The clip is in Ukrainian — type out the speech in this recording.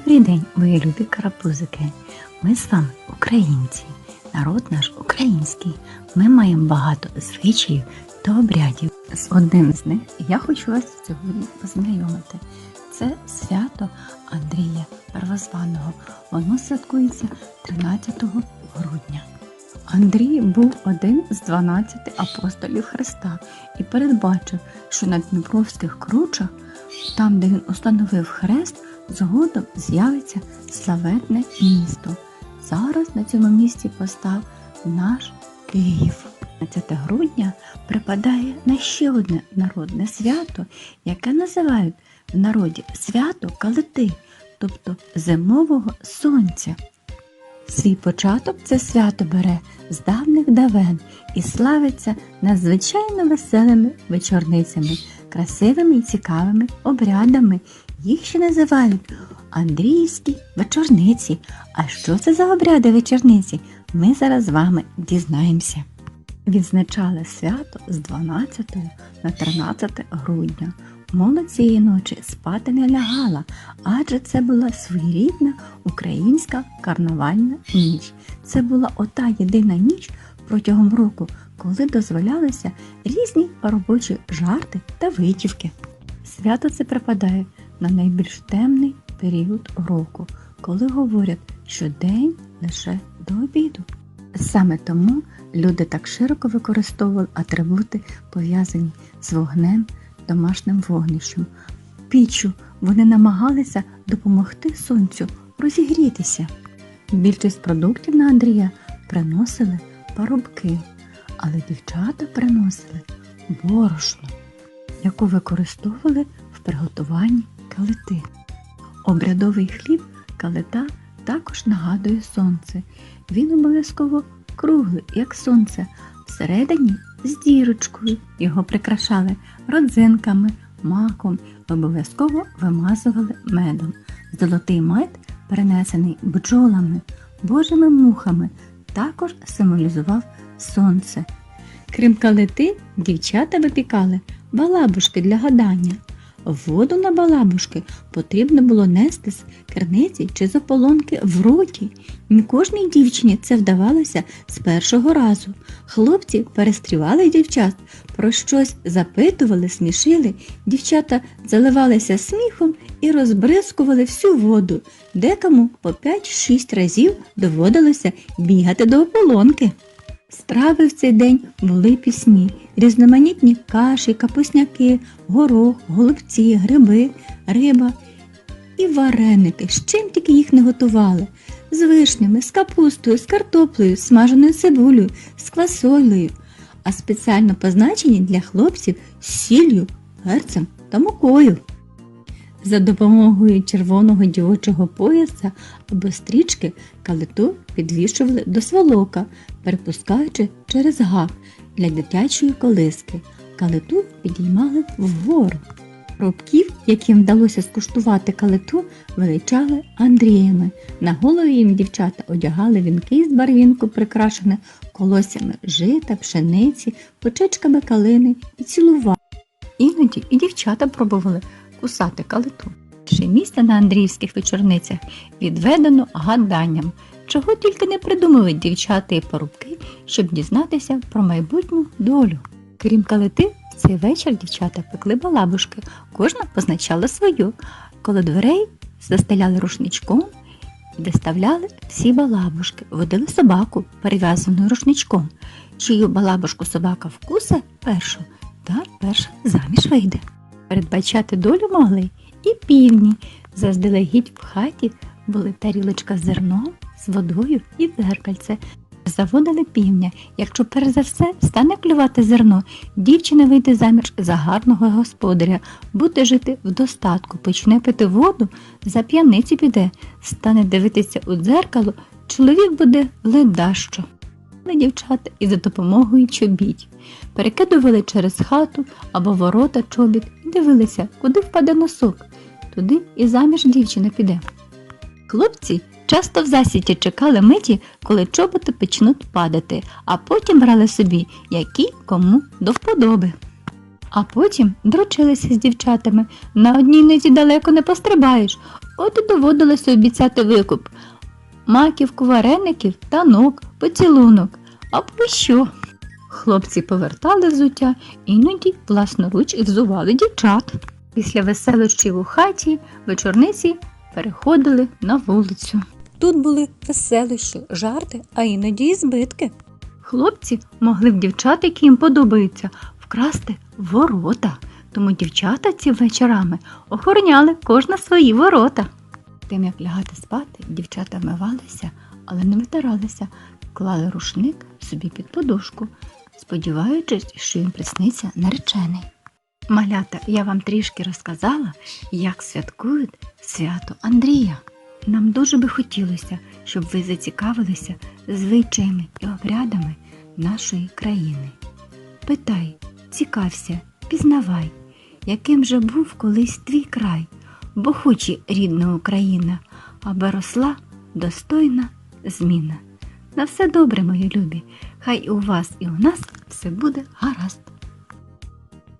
Добрий день, мої любі карапузики. Ми з вами українці, народ наш український. Ми маємо багато звичаїв та обрядів. З одним з них я хочу вас сьогодні познайомити. Це свято Андрія Первозваного. Воно святкується 13 грудня. Андрій був один з 12 апостолів Христа і передбачив, що на Дніпровських кручах, там, де він установив хрест, згодом з'явиться славетне місто. Зараз на цьому місці постав наш Київ. 15 грудня припадає на ще одне народне свято, яке називають в народі свято Калити, тобто зимового сонця. Свій початок це свято бере з давних давен і славиться надзвичайно веселими вечорницями, красивими і цікавими обрядами. Їх ще називають Андріївські вечорниці. А що це за обряди вечорниці? Ми зараз з вами дізнаємося. Відзначали свято з 12 на 13 грудня. Молодь цієї ночі спати не лягала, адже це була своєрідна українська карнавальна ніч. Це була ота єдина ніч протягом року, коли дозволялися різні робочі жарти та витівки. Свято це припадає на найбільш темний період року, коли говорять, що день лише до обіду. Саме тому люди так широко використовували атрибути, пов'язані з вогнем, домашнім вогнищем. Піччю вони намагалися допомогти сонцю розігрітися. Більшість продуктів на Андрія приносили парубки, але дівчата приносили борошно, яку використовували в приготуванні калити. Обрядовий хліб калита також нагадує сонце. Він обов'язково круглий, як сонце, всередині з дірочкою. Його прикрашали родзинками, маком, обов'язково вимазували медом. Золотий мед, перенесений бджолами, божими мухами, також символізував сонце. Крім калити, дівчата випікали балабушки для гадання. Воду на балабушки потрібно було нести з керниці чи з ополонки в роті. Не кожній дівчині це вдавалося з першого разу. Хлопці перестрівали дівчат, про щось запитували, смішили. Дівчата заливалися сміхом і розбризкували всю воду. Декому по 5-6 разів доводилося бігати до ополонки. Страви в цей день були пісні, різноманітні каші, капусняки, горох, голубці, гриби, риба і вареники, з чим тільки їх не готували. З вишнями, з капустою, з картоплею, з смаженою цибулею, з квасолею, а спеціально позначені для хлопців з сіллю, перцем та мукою. За допомогою червоного дівочого пояса або стрічки калиту підвішували до сволока, перепускаючи через гак для дитячої колиски. Калиту підіймали вгору. Робків, яким вдалося скуштувати калиту, величали Андріями. На голові їм дівчата одягали вінки з барвінку, прикрашене колоссями жита, пшениці, почечками калини і цілували. Іноді і дівчата пробували кусати калиту. Ще місце на Андріївських вечорницях відведено гаданням, чого тільки не придумують дівчата і порубки, щоб дізнатися про майбутню долю. Крім калити, в цей вечір дівчата пекли балабушки, кожна позначала свою. Коло дверей застеляли рушничком і виставляли всі балабушки, водили собаку, перев'язану рушничком. Чию балабушку собака вкусе першу, та перша заміж вийде. Передбачати долю могли і півні. Заздалегідь в хаті були тарілочка з зерном, з водою і дзеркальце. Заводили півня. Якщо перш за все стане клювати зерно, дівчина вийде заміж за гарного господаря, буде жити в достатку, почне пити воду, за п'яниці піде, стане дивитися у дзеркало, чоловік буде ледащо. Дівчата і за допомогою чобіть. Перекидували через хату або ворота чобіт дивилися, куди впаде носок. Туди і заміж дівчина піде. Хлопці часто в засіті чекали миті, коли чоботи почнуть падати, а потім брали собі, які кому до вподоби. А потім дрочилися з дівчатами. На одній нозі далеко не пострибаєш. От і доводилося обіцяти викуп. Маківку вареників, танок, поцілунок. Або що? Хлопці повертали взуття, іноді власноруч і взували дівчат. Після веселощів у хаті вечорниці переходили на вулицю. Тут були веселощі, жарти, а іноді і збитки. Хлопці могли в дівчат, які їм подобаються, вкрасти ворота. Тому дівчата ці вечорами охороняли кожна свої ворота. Тим як лягати спати, дівчата вмивалися, але не витиралися, клали рушник собі під подушку, сподіваючись, що їм присниться наречений. Малята, я вам трішки розказала, як святкують свято Андрія. Нам дуже би хотілося, щоб ви зацікавилися звичаями і обрядами нашої країни. Питай, цікався, пізнавай, яким же був колись твій край, бо хоч і рідна Україна, аби росла достойна зміна. На все добре, мої любі, хай у вас, і у нас все буде гаразд.